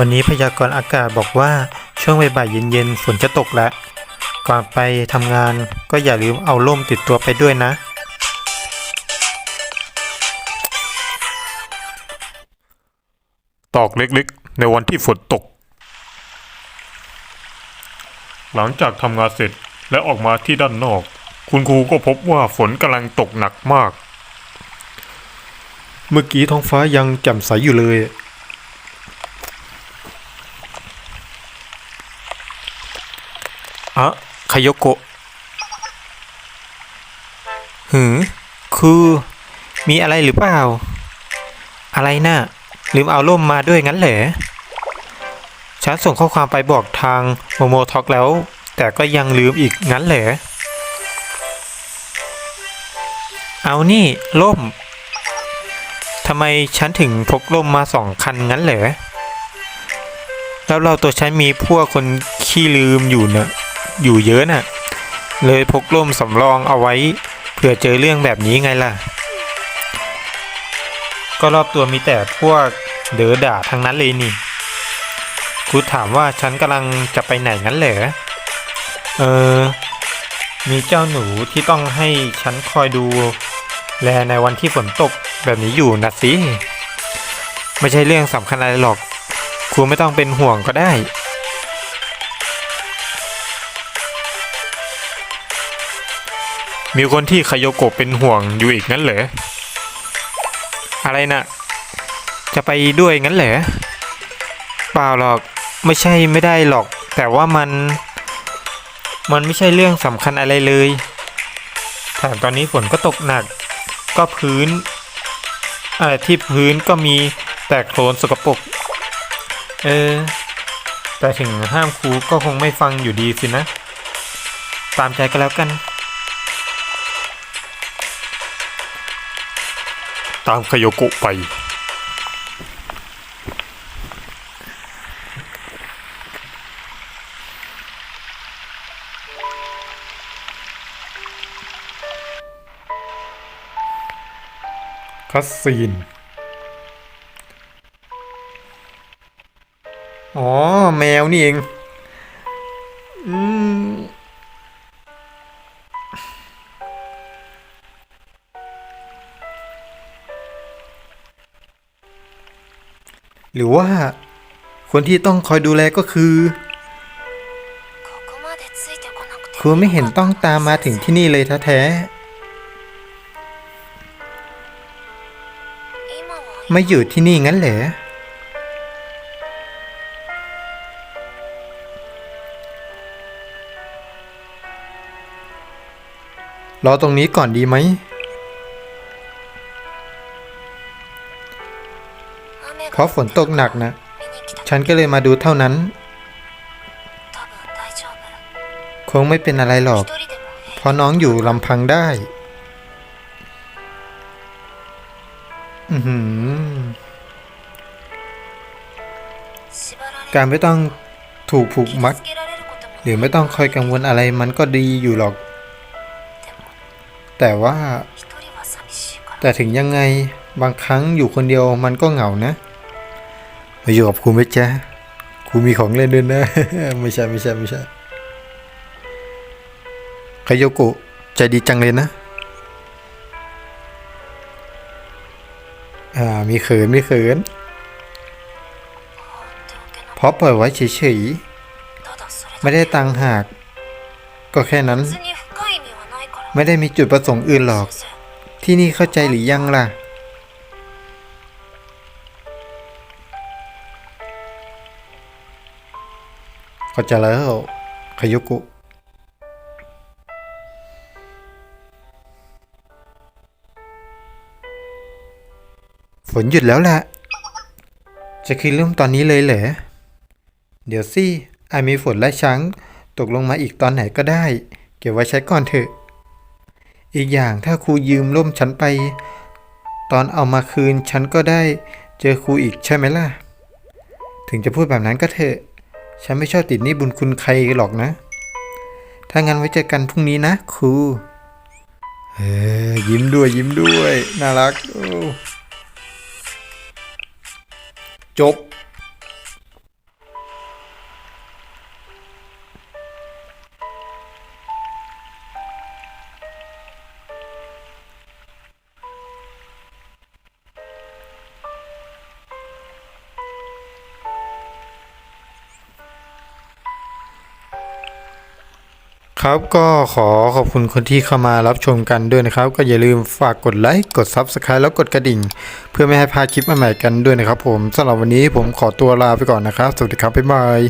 วันนี้พยากรณ์อากาศบอกว่าช่วงบ่ายเย็นๆฝนจะตกแล้วก่อนไปทำงานก็อย่าลืมเอาร่มติดตัวไปด้วยนะ ตอกเล็กๆ ในวันที่ฝนตก หลังจากทำงานเสร็จและออกมาที่ด้านนอก คุณครูก็พบว่าฝนกำลังตกหนักมาก เมื่อกี้ท้องฟ้ายังแจ่มใสอยู่เลย อะคายโกะหือ คือ มีอะไรหรือเปล่า อะไรนะ่ะ ลืมเอาร่มมาด้วยงั้นเหรอฉันส่งข้อความไปบอกทางโมโมท็อกแล้ว แต่ก็ยังลืมอีกงั้นเหรอเอานี่ร่มทำไมฉันถึงพกร่มมาสองคันงั้นเหรอแล้วเราตัวฉันมีพวกคนขี้ลืมอยู่เนอะ อยู่เยอะน่ะ เลยพกร่มสำรองเอาไว้เผื่อเจอเรื่องแบบนี้ไงล่ะ ก็รอบตัวมีแต่พวกเด๋อด่าทั้งนั้นเลยนี่ครูถามว่าฉันกำลังจะไปไหนงั้นเหรอ เออ มีเจ้าหนูที่ต้องให้ฉันคอยดู แลในวันที่ฝนตกแบบนี้อยู่นะสิ ไม่ใช่เรื่องสำคัญอะไรหรอกครูไม่ต้องเป็นห่วงก็ได้ มีคนที่คายโกะเป็นห่วงอยู่อีกงั้นเหรอ อะไรนะ่ะจะไปด้วยงั้นเหรอ เปล่าหรอก ไม่ใช่ไม่ได้หรอก แต่ว่ามัน มันไม่ใช่เรื่องสำคัญอะไรเลยแถมตอนนี้ฝนก็ตกหนัก ก็พื้น อะไรที่พื้นก็มีแต่โคลนสกปรก เออ แต่ถึงห้ามครูก็คงไม่ฟังอยู่ดีสินะ ตามใจก็แล้วกัน ตามคายโกะไป คัสซีน อ๋อ แมวนี่เอง อืม หรือว่าคนที่ต้องคอยดูแลก็คือครูไม่เห็นต้องตามมาถึงที่นี่เลยแท้ๆไม่อยู่ที่นี่งั้นเหรอรอตรงนี้ก่อนดีไหม เพราะฝนตกหนักนะ ฉันก็เลยมาดูเท่านั้น คงไม่เป็นอะไรหรอก เพราะน้องอยู่ลำพังได้ อือหือการไม่ต้องถูกผูกมัด หรือไม่ต้องคอยกังวลอะไรมันก็ดีอยู่หรอก แต่ว่า แต่ถึงยังไงบางครั้งอยู่คนเดียวมันก็เหงานะ มาอยู่กับครูไหมจ๊ะครูมีของเล่นด้วยนะ ไม่ใช่ไม่ใช่ไม่ใช่คายโยโกะใจดีจังเลยนะ อ่า มีเขินมีเขินเพราะปล่อยไว้เฉยๆ ไม่ได้ตังหาก ก็แค่นั้น ไม่ได้มีจุดประสงค์อื่นหรอก ที่นี่เข้าใจหรือยังล่ะ เข้าใจแล้วคยุกุฝนหยุดแล้วแหละ จะคืนเริ่มตอนนี้เลยเหรอ เดี๋ยวสิอาจมีฝนและช้างตกลงมาอีกตอนไหนก็ได้ เก็บไว้ใช้ก่อนเถอะ อีกอย่างถ้าครูยืมร่มฉันไป ตอนเอามาคืนฉันก็ได้ เจอครูอีกใช่ไหมล่ะ ถึงจะพูดแบบนั้นก็เถอะ ฉันไม่ชอบติดหนี้บุญคุณใครหรอกนะ ถ้างั้นไว้เจอกันพรุ่งนี้นะครูเออยิ้มด้วยยิ้มด้วย น่ารักจบ ครับก็ขอขอบคุณคนที่เข้ามารับชมกันด้วยนะครับ ก็อย่าลืมฝากกดไลค์กด Subscribe แล้วกดกระดิ่ง เพื่อไม่ให้พลาดคลิปใหม่ๆกันด้วยนะครับผมสำหรับวันนี้ผมขอตัวลาไปก่อนนะครับ สวัสดีครับ บ๊ายบาย